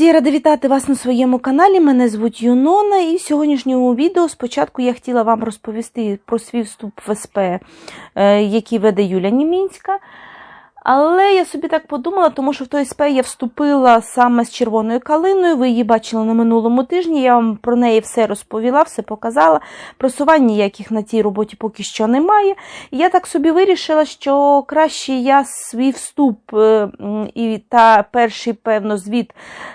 друзі, я рада вітати вас на своєму каналі. Мене звуть Юнона, і в сьогоднішньому відео спочатку я хотіла вам розповісти про свій вступ в СП, е, який веде Юля Німінська. Але я собі так подумала, тому що в той СП я вступила саме з червоною калиною. Ви її бачили на минулому тижні. Я вам про неї все розповіла, все показала. Просувань ніяких на тій роботі поки що немає. І я так собі вирішила, що краще я свій вступ е, і та перший, певно, звіт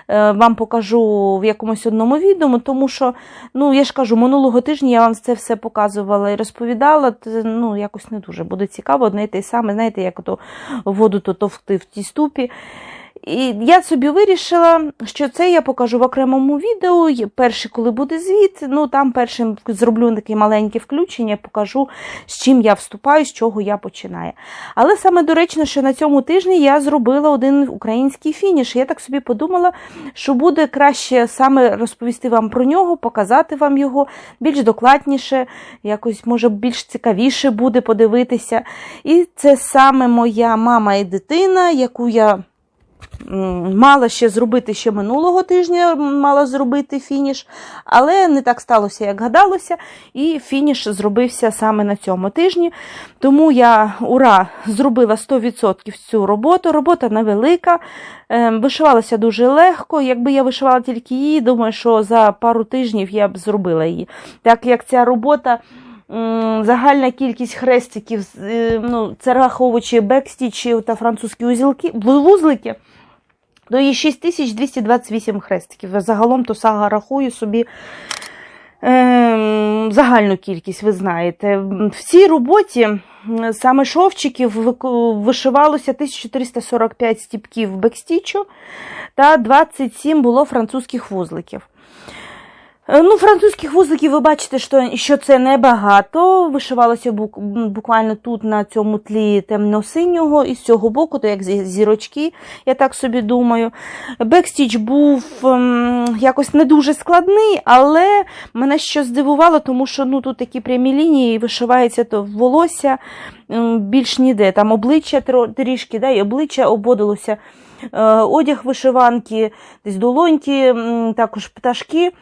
е, вам покажу в якомусь одному відео, тому що, ну, я ж кажу, минулого тижня я вам це все показувала і розповідала. Ну, якось не дуже буде цікаво, одне і те саме, знаєте, як ото воду то товкти в тій ступі. І я собі вирішила, що це я покажу в окремому відео. Є Перший, коли буде звіт, ну там першим зроблю таке маленьке включення, покажу, з чим я вступаю, з чого я починаю. Але саме доречно, що на цьому тижні я зробила один український фініш. Я так собі подумала, що буде краще саме розповісти вам про нього, показати вам його більш докладніше, якось, може, більш цікавіше буде подивитися. І це саме моя мама і дитина, яку я. Мала ще зробити ще минулого тижня, мала зробити фініш, але не так сталося, як гадалося, і фініш зробився саме на цьому тижні. Тому я ура зробила 100% цю роботу. Робота невелика, е, вишивалася дуже легко. Якби я вишивала тільки її, думаю, що за пару тижнів я б зробила її. Так як ця робота. Загальна кількість хрестиків, е, ну, це раховуючи бекстічі та французькі узілки, вузлики, то і 6228 хрестиків. Загалом то сага рахую собі е, загальну кількість, ви знаєте. В цій роботі саме шовчиків вишивалося 1345 стіпків бекстічу та 27 було французьких вузликів. Е, Ну, французьких вузликів ви бачите, що, що це небагато. Вишивалося бук, буквально тут на цьому тлі темно-синього, і з цього боку, то як зірочки, я так собі думаю. Бекстіч був ем, якось не дуже складний, але мене що здивувало, тому що ну, тут такі прямі лінії, і вишивається то волосся ем, більш ніде. Там обличчя трішки, да, і обличчя ободилося. Е, Одяг вишиванки, десь долоньки, також пташки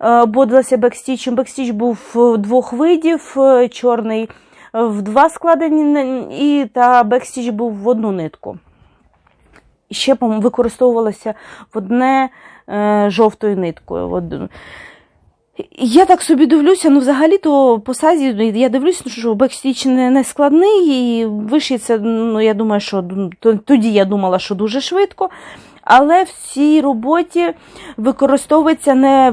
е, бодилася бекстічем. Бекстіч був двох видів: е, чорний в два складені, і та бекстіч був в одну нитку. Ще по використовувалося в одне жовтою ниткою. Я так собі дивлюся, ну взагалі-то по сазі ну, я дивлюся, що бекстіч не, не складний, і вишиться, ну я думаю, що тоді я думала, що дуже швидко. Але в цій роботі використовується не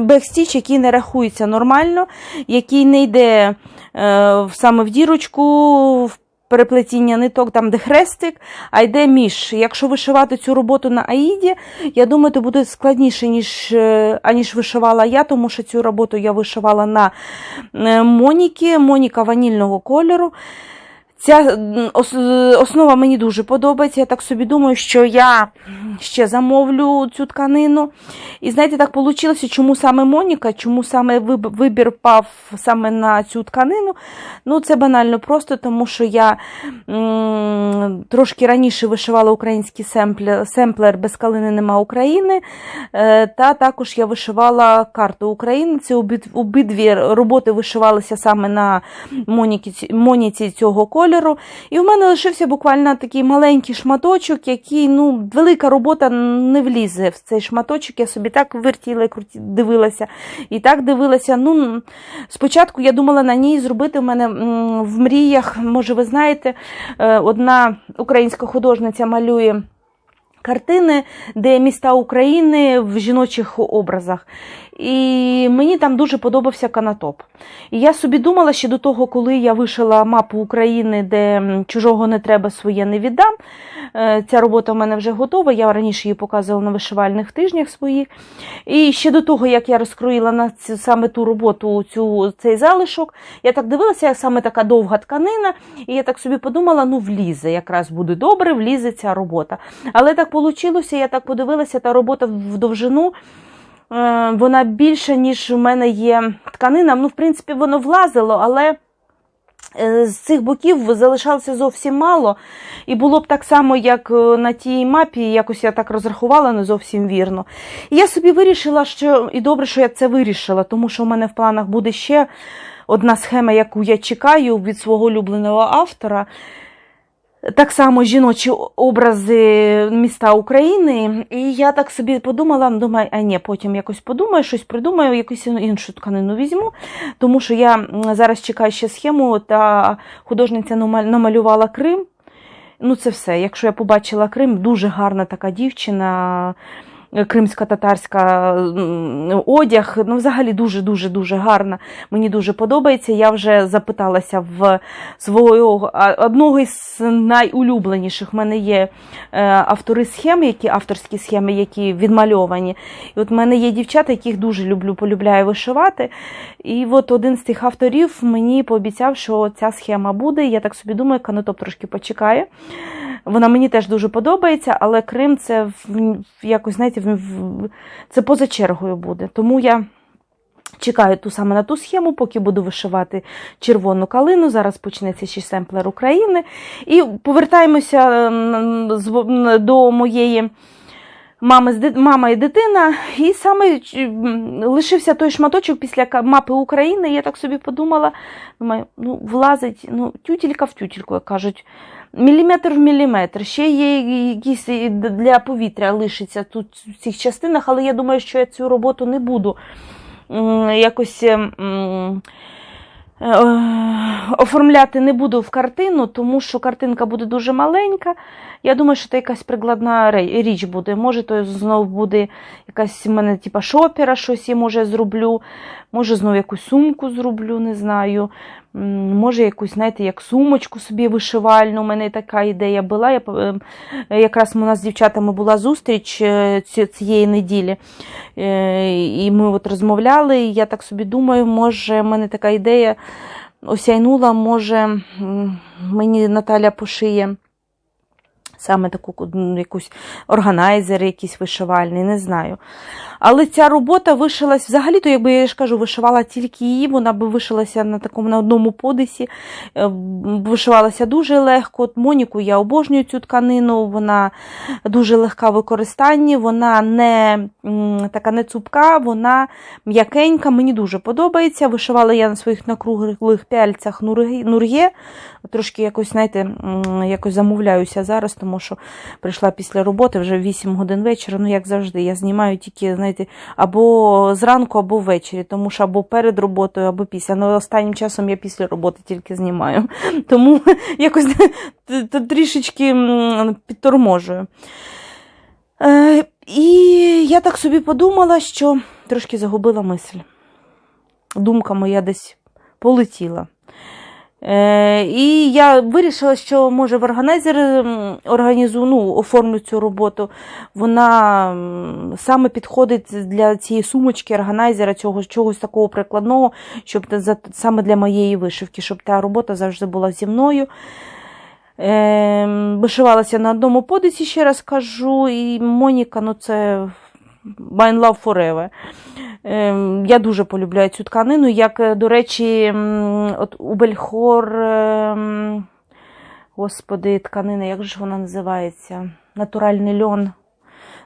бекстіч, який не рахується нормально, який не йде е, саме в дірочку, в переплетіння ниток, там де хрестик, а йде між. Якщо вишивати цю роботу на Аїді, я думаю, то буде складніше, ніж, е, аніж вишивала я, тому що цю роботу я вишивала на е, Моніки, Моніка ванільного кольору. Ця основа мені дуже подобається. Я так собі думаю, що я ще замовлю цю тканину. І знаєте, так вийшло, чому саме Моніка, чому саме вибір пав саме на цю тканину. Ну, це банально просто, тому що я трошки раніше вишивала український семплер, семплер без калини нема України. Е, Та також я вишивала карту України. Обид- обидві роботи вишивалися саме на моніці, моніці цього кольору. І в мене лишився буквально такий маленький шматочок, який, ну, велика робота не влізе в цей шматочок. Я собі так вертіла і дивилася. І так дивилася. Ну, спочатку я думала на ній зробити в мене в мріях, може, ви знаєте, е, одна українська художниця малює. Картини, де міста України в жіночих образах. І мені там дуже подобався канатоп. І я собі думала ще до того, коли я вишила мапу України, де чужого не треба, своє не віддам. Е, Ця робота в мене вже готова. Я раніше її показувала на вишивальних тижнях своїх. І ще до того, як я розкроїла на цю саме ту роботу, цю, цей залишок, я так дивилася, як саме така довга тканина, і я так собі подумала, ну влізе, якраз буде добре, влізе ця робота. Але так вийшло, я так подивилася, та робота в довжину. Е, Вона більша, ніж у мене є тканина. Ну, в принципі, воно влазило, але Е, З цих боків залишалося зовсім мало, і було б так само, як е, на тій мапі, якось я так розрахувала не зовсім вірно. І я собі вирішила, що і добре, що я це вирішила, тому що в мене в планах буде ще одна схема, яку я чекаю від свого улюбленого автора. Так само жіночі образи міста України. І я так собі подумала, думаю, а ні, потім якось подумаю, щось придумаю, якусь іншу тканину візьму, тому що я зараз чекаю ще схему, та художниця намалювала Крим. Ну, це все. Якщо я побачила Крим, дуже гарна така дівчина. Кримська татарська одяг, ну взагалі дуже дуже дуже гарна. Мені дуже подобається. Я вже запиталася в свого одного із найулюбленіших. В мене є е, автори схем, які авторські схеми, які відмальовані. І от в мене є дівчата, яких дуже люблю, полюбляю вишивати. І от один з тих авторів мені пообіцяв, що ця схема буде. Я так собі думаю, канотоп трошки почекає. Вона мені теж дуже подобається, але Крим це в, якось, знаєте, в, це поза чергою буде. Тому я чекаю ту саме на ту схему, поки буду вишивати червону калину. Зараз почнеться ще семплер України. І повертаємося до моєї. Мами, мама і дитина, і саме лишився той шматочок після мапи України. Я так собі подумала, думаю, ну влазить, ну, тютілька в тютільку, як кажуть, міліметр в міліметр. Ще є якісь для повітря лишиться тут в цих частинах, але я думаю, що я цю роботу не буду якось. е, Оформляти не буду в картину, тому що картинка буде дуже маленька. Я думаю, що це якась прикладна річ буде. Може, то знов буде якась в мене типа шопера, щось я може зроблю. Може, знов якусь сумку зроблю, не знаю. Може, якусь, знаєте, як сумочку собі вишивальну. У мене така ідея була. Я, е, якраз у нас з дівчатами була зустріч е, цієї неділі. Е, І ми от розмовляли. І я так собі думаю, може, в мене така ідея осяйнула, може, мені Наталя пошиє саме таку якусь органайзер, якийсь вишивальний, не знаю. Але ця робота вишилась взагалі, то якби я ж кажу, вишивала тільки її, вона би вишилася на такому на одному подисі, е, вишивалася дуже легко. От Моніку я обожнюю цю тканину, вона дуже легка в використанні, вона не така не цупка, вона м'якенька, мені дуже подобається. Вишивала я на своїх накруглих пяльцях нурге. Трошки якось, знаєте, якось замовляюся зараз, тому що прийшла після роботи вже 8 годин вечора. Ну, як завжди, я знімаю тільки, знаєте, або зранку, або ввечері, тому що або перед роботою, або після. Ну, останнім часом я після роботи тільки знімаю. Тому якось трішечки підторможую. Е, І я так собі подумала, що трошки загубила мисль. Думка моя десь полетіла. Е, і я вирішила, що може в органайзер організую, ну, оформлю цю роботу. Вона саме підходить для цієї сумочки, органайзера, цього чогось такого прикладного, щоб саме для моєї вишивки, щоб та робота завжди була зі мною. Е, вишивалася на одному подисі, ще раз кажу, і Моніка, ну це My Love Forever. Ем, Я дуже полюбляю цю тканину. Як, е, до речі, от у ем, господи, тканина, як же вона називається? Натуральний льон.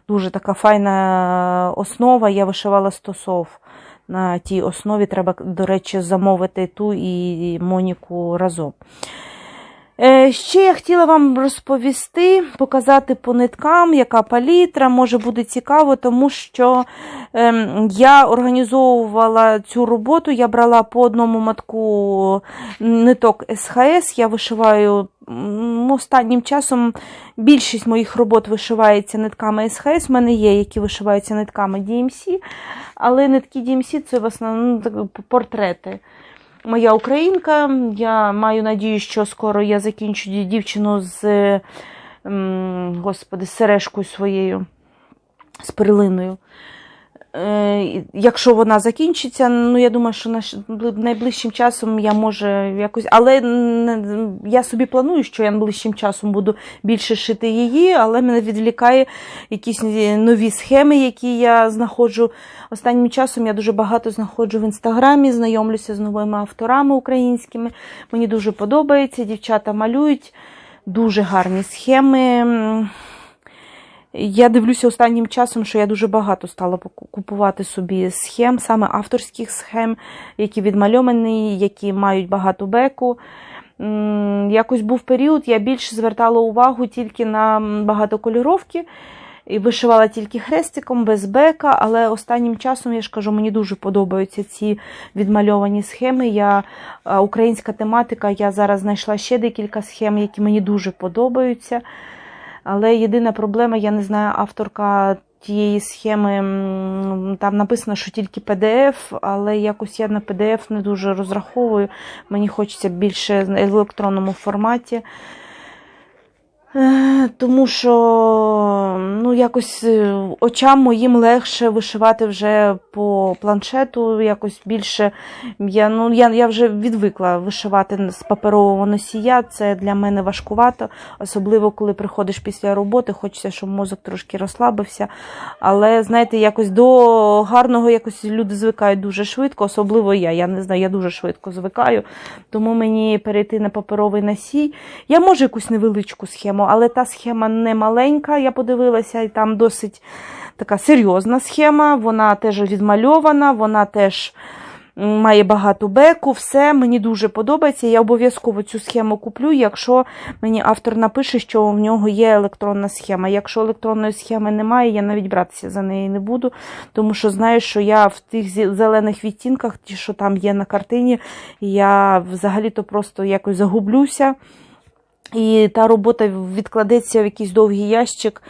Дуже така файна основа. Я вишивала стосов. На тій основі треба, до речі, замовити ту і Моніку разом. Е, Ще я хотіла вам розповісти, показати по ниткам, яка палітра, може буде цікаво, тому що ем, я організовувала цю роботу, я брала по одному матку ниток СХС, я вишиваю останнім часом більшість моїх робот вишивається нитками СХС, в мене є, які вишиваються нитками DMC, але нитки DMC це в основному портрети моя українка. Я маю надію, що скоро я закінчу дівчину з господи, з сережкою своєю, з перлиною. Е, Якщо вона закінчиться, ну я думаю, що найближчим часом я може якось. Але я собі планую, що я найближчим часом буду більше шити її, але мене відвлікає якісь нові схеми, які я знаходжу. Останнім часом я дуже багато знаходжу в інстаграмі, знайомлюся з новими авторами українськими. Мені дуже подобається. Дівчата малюють дуже гарні схеми. Я дивлюся останнім часом, що я дуже багато стала купувати собі схем, саме авторських схем, які відмальовані, які мають багато беку. Якось був період, я більше звертала увагу тільки на багатокольоровки і вишивала тільки хрестиком, без бека, але останнім часом, я ж кажу, мені дуже подобаються ці відмальовані схеми. Я, українська тематика, я зараз знайшла ще декілька схем, які мені дуже подобаються. Але єдина проблема, я не знаю, авторка тієї схеми, там написано, що тільки PDF, але якось я на PDF не дуже розраховую. Мені хочеться більше в електронному форматі. Е, Тому що ну, якось е, очам моїм легше вишивати вже по планшету, якось більше. Я, ну, я, я вже відвикла вишивати з паперового носія. Це для мене важкувато, особливо коли приходиш після роботи, хочеться, щоб мозок трошки розслабився. Але знаєте, якось до гарного якось люди звикають дуже швидко, особливо я. Я не знаю, я дуже швидко звикаю. Тому мені перейти на паперовий носій. Я можу якусь невеличку схему, але та схема не маленька, я подивилася, і там досить така серйозна схема. Вона теж відмальована, вона теж має багато беку, все мені дуже подобається. Я обов'язково цю схему куплю, якщо мені автор напише, що в нього є електронна схема. Якщо електронної схеми немає, я навіть братися за неї не буду, тому що знаю, що я в тих зелених відтінках, ті, що там є на картині, я взагалі-то просто якось загублюся. І та робота відкладеться в якийсь довгий ящик.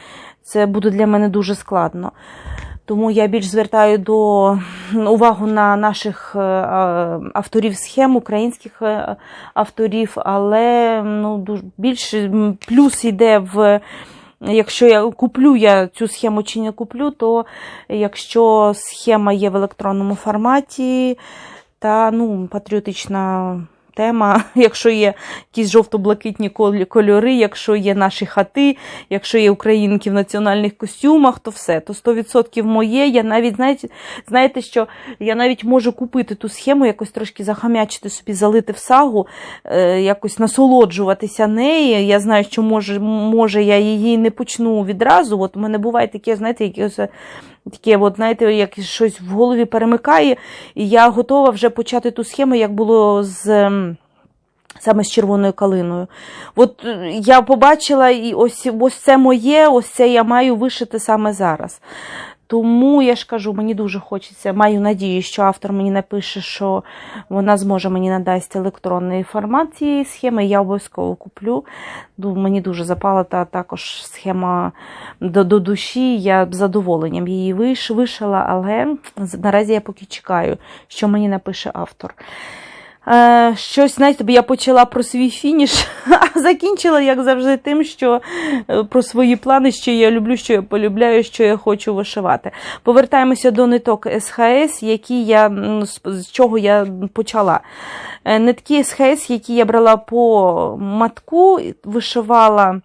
Це буде для мене дуже складно. Тому я більш звертаю до увагу на наших е, авторів схем, українських е, авторів, але ну, дуже, більше плюс йде в. Якщо я куплю я цю схему чи не куплю, то якщо схема є в електронному форматі, та ну, патріотична тема, якщо є якісь жовто-блакитні кольори, якщо є наші хати, якщо є українки в національних костюмах, то все, то 100% моє. Я навіть, знаєте, знаєте, що я навіть можу купити ту схему, якось трошки захам'ячити собі, залити в сагу, е, якось насолоджуватися нею. Я знаю, що може, може я її не почну відразу. От у мене буває таке, знаєте, якесь. Таке, от, знаєте, як щось в голові перемикає, і я готова вже почати ту схему, як було з ем, саме з червоною калиною. От е, я побачила, і ось, ось це моє, ось це я маю вишити саме зараз. Тому я ж кажу, мені дуже хочеться, маю надію, що автор мені напише, що вона зможе мені надасть електронний формат цієї схеми. Я обов'язково куплю. Мені дуже запала та також схема до, до душі. Я б задоволенням її виш, вишила, але наразі я поки чекаю, що мені напише автор. Е, щось, знаєте, я почала про свій фініш, а закінчила, як завжди, тим, що е, про свої плани, що я люблю, що я полюбляю, що я хочу вишивати. Повертаємося до ниток СХС, які я, з- з чого я почала. Е, Нитки СХС, які я брала по матку, вишивала.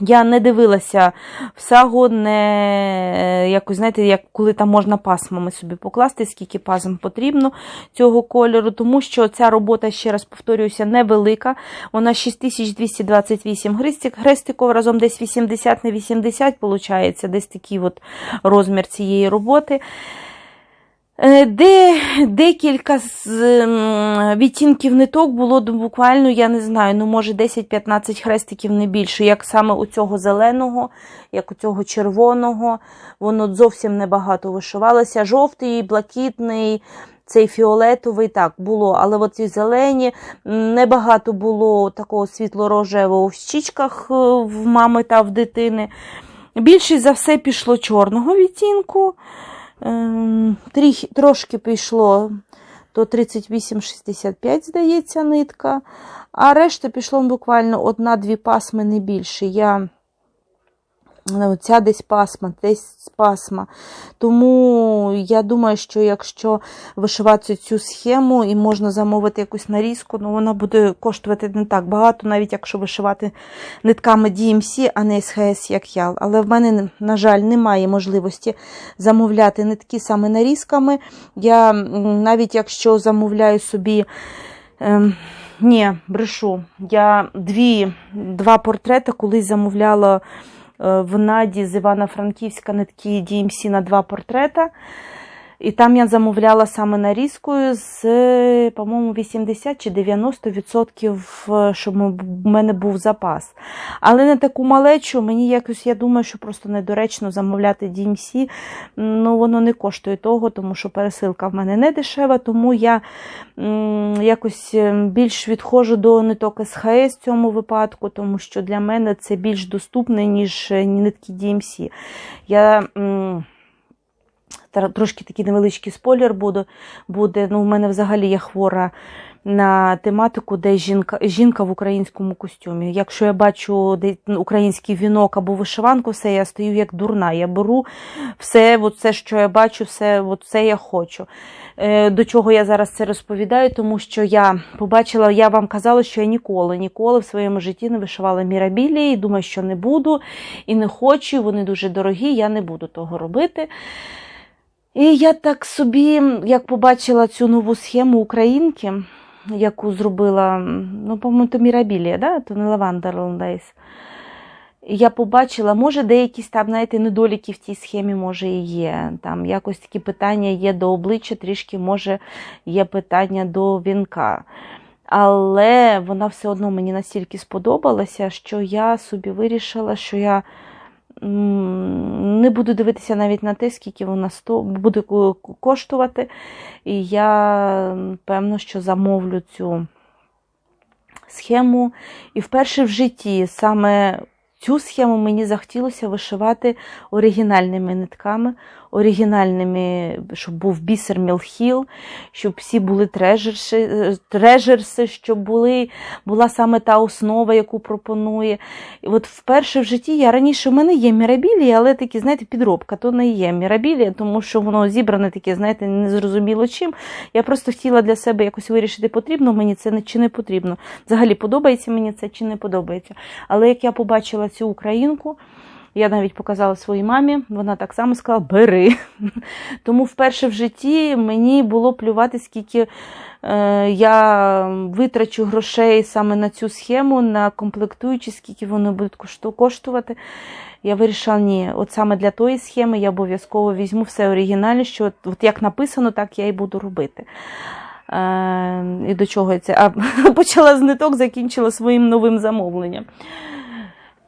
Я не дивилася в сагу, не якось, знаєте, як коли там можна пасмами собі покласти, скільки пасм потрібно цього кольору, тому що ця робота, ще раз повторююся, невелика. Вона 6228 хрестик, хрестиків, разом десь 80 на 80, виходить, десь такий от розмір цієї роботи. Е, Де декілька з відтінків ниток було буквально, я не знаю, ну може 10-15 хрестиків не більше, як саме у цього зеленого, як у цього червоного. Воно зовсім небагато вишивалося. Жовтий, блакитний, цей фіолетовий, так, було, але от ці зелені, небагато було такого світло-рожевого в щічках е, в мами та в дитини. Більшість за все пішло чорного відтінку. Ем, Трошки пішло то 38-65, здається, нитка. А решта пішло буквально одна-дві пасми, не більше. Я Ця десь пасма, десь пасма. Тому я думаю, що якщо вишивати цю схему і можна замовити якусь нарізку, ну вона буде коштувати не так багато, навіть якщо вишивати нитками DMC, а не СХС, як я. Але в мене, на жаль, немає можливості замовляти нитки саме нарізками. Я навіть якщо замовляю собі. Ем, ні, брешу. Я дві, два портрети колись замовляла в Наді з Івано-Франківська нитки DMC на два портрета. І там я замовляла саме нарізкою з, по-моєму, 80 чи 90%, щоб в мене був запас. Але не таку малечу, мені якось, я думаю, що просто недоречно замовляти DMC. Ну, воно не коштує того, тому що пересилка в мене не дешева, тому я якось більш відходжу до ниток СХС в цьому випадку, тому що для мене це більш доступне, ніж нитки DMC. Я... М, Трошки такий невеличкий спойлер буде. буде. Ну, У мене взагалі є хвора на тематику, де жінка жінка в українському костюмі. Якщо я бачу український вінок або вишиванку, все, я стою як дурна. Я беру все, от все що я бачу, все от я хочу. Е, до чого я зараз це розповідаю, тому що я побачила, я вам казала, що я ніколи, ніколи в своєму житті не вишивала мірабілі, і думаю, що не буду, і не хочу, вони дуже дорогі, я не буду того робити. І я так собі, як побачила цю нову схему українки, яку зробила, ну, по-моєму, то Мірабілія, да? то не Лаванда Лондайс. Я побачила, може, деякі там, знаєте, недоліки в тій схемі, може, і є. Там якось такі питання є до обличчя, трішки, може, є питання до вінка. Але вона все одно мені настільки сподобалася, що я собі вирішила, що я не буду дивитися навіть на те, скільки вона буде коштувати. І я, певно, що замовлю цю схему. І вперше в житті саме цю схему мені захотілося вишивати оригінальними нитками, оригінальними, щоб був бісер Мілхіл, щоб всі були трежерси, трежерси, щоб були, була саме та основа, яку пропонує. І от вперше в житті я раніше в мене є мірабілія, але такі, знаєте, підробка, то не є мірабілія, тому що воно зібране таке, знаєте, незрозуміло чим. Я просто хотіла для себе якось вирішити, потрібно мені це чи не потрібно. Взагалі подобається мені це чи не подобається. Але як я побачила цю українку, я навіть показала своїй мамі, вона так само сказала: бери. Тому вперше в житті мені було плювати, скільки е, я витрачу грошей саме на цю схему, на комплектуючі, скільки вони будуть коштувати. Я вирішила, ні, от саме для тої схеми я обов'язково візьму все оригінальне, що от, от як написано, так я і буду робити. Е, І до чого це? А почала з ниток, закінчила своїм новим замовленням.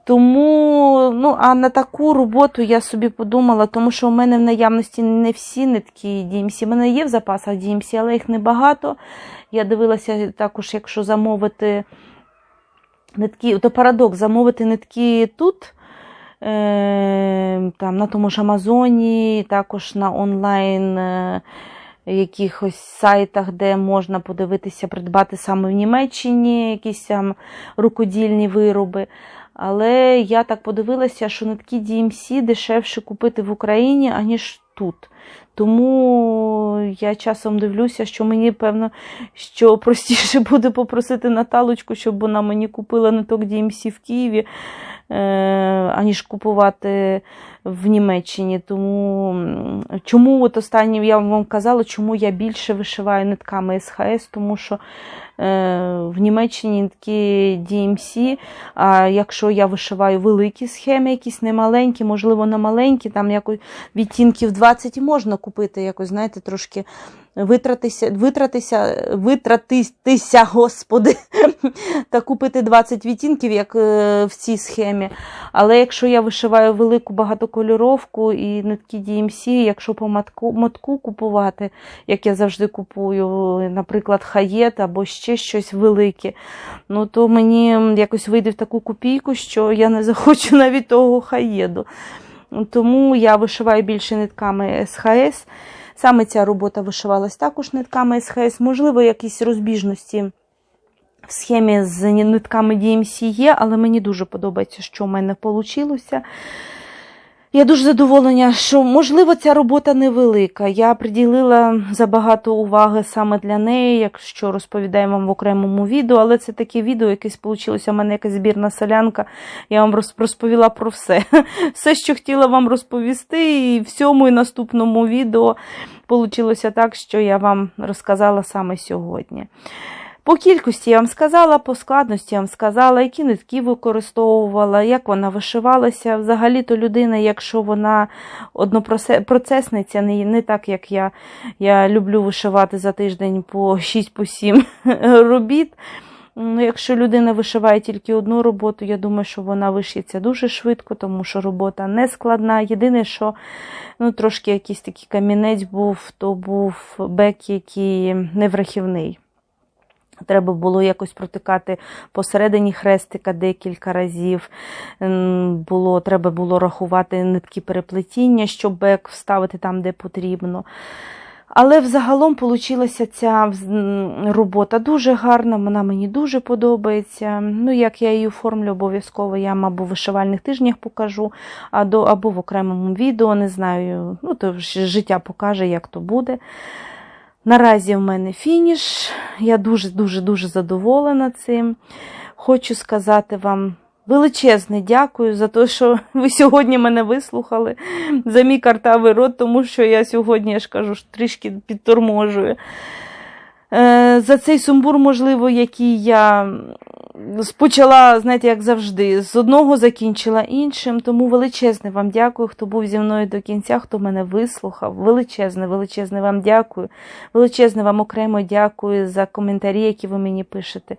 Тому, ну, а на таку роботу я собі подумала, тому що у мене в наявності не всі нитки DMC. У мене є в запасах DMC, але їх небагато. Я дивилася також, якщо замовити нитки, то парадокс, замовити нитки тут, е, там, на тому ж Амазоні, також на онлайн. Е, Якихось сайтах, де можна подивитися, придбати саме в Німеччині якісь там рукодільні вироби. Але я так подивилася, що нитки DMC дешевше купити в Україні, аніж тут. Тому я часом дивлюся, що мені, певно, що простіше буде попросити Наталочку, щоб вона мені купила ниток DMC в Києві, аніж купувати в Німеччині. Тому чому от останнім я вам казала, чому я більше вишиваю нитками СХС, тому що Е, в Німеччині такі DMC, а якщо я вишиваю великі схеми, якісь немаленькі, можливо, на маленькі, там якось відтінків 20 можна купити, якось, знаєте, трошки витратися, витратися, витратитися, господи, та купити 20 відтінків, як е, в цій схемі. Але якщо я вишиваю велику багатокольоровку і нитки DMC, якщо по мотку, мотку купувати, як я завжди купую, наприклад, хаєт або ще щось велике, ну то мені якось вийде в таку копійку, що я не захочу навіть того хаєду. Тому я вишиваю більше нитками СХС. Саме ця робота вишивалась також нитками СХС, можливо, якісь розбіжності в схемі з нитками DMC є, але мені дуже подобається, що в мене вийшло. Я дуже задоволена, що можливо ця робота невелика. Я приділила забагато уваги саме для неї, якщо розповідаю вам в окремому відео, але це таке відео, якесь вийшло, у мене якась збірна солянка. Я вам розповіла про все. Все, що хотіла вам розповісти, і в цьому і наступному відео вийшло так, що я вам розказала саме сьогодні. По кількості я вам сказала, по складності я вам сказала, які нитки використовувала, як вона вишивалася. Взагалі-то людина, якщо вона однопроцесниця, не, не так, як я, я люблю вишивати за тиждень по 6-7 робіт. Ну, якщо людина вишиває тільки одну роботу, я думаю, що вона вишиється дуже швидко, тому що робота не складна. Єдине, що ну, трошки якийсь такий камінець був, то був бек, який неврахівний. Треба було якось протикати посередині хрестика декілька разів. Було, треба було рахувати нитки переплетіння, щоб бек вставити там, де потрібно. Але взагалом получилася ця робота дуже гарна, вона мені дуже подобається. Ну, як я її оформлю, обов'язково я вам або в вишивальних тижнях покажу, або в окремому відео, не знаю. Ну, то життя покаже, як то буде. Наразі в мене фініш. Я дуже-дуже дуже задоволена цим. Хочу сказати вам величезне дякую за те, що ви сьогодні мене вислухали за мій картавий рот, тому що я сьогодні, я ж кажу, трішки підторможую. Е, За цей сумбур, можливо, який я почала, знаєте, як завжди, з одного закінчила іншим. Тому величезне вам дякую, хто був зі мною до кінця, хто мене вислухав. Величезне, величезне вам дякую. Величезне вам окремо дякую за коментарі, які ви мені пишете.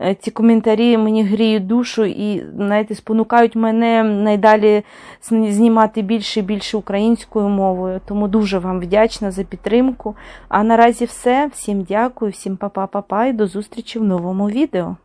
Е, Ці коментарі мені гріють душу і, знаєте, спонукають мене найдалі знімати більше і більше українською мовою. Тому дуже вам вдячна за підтримку. А наразі все. Всім дякую, всім па-па-па-па і до зустрічі в новому відео.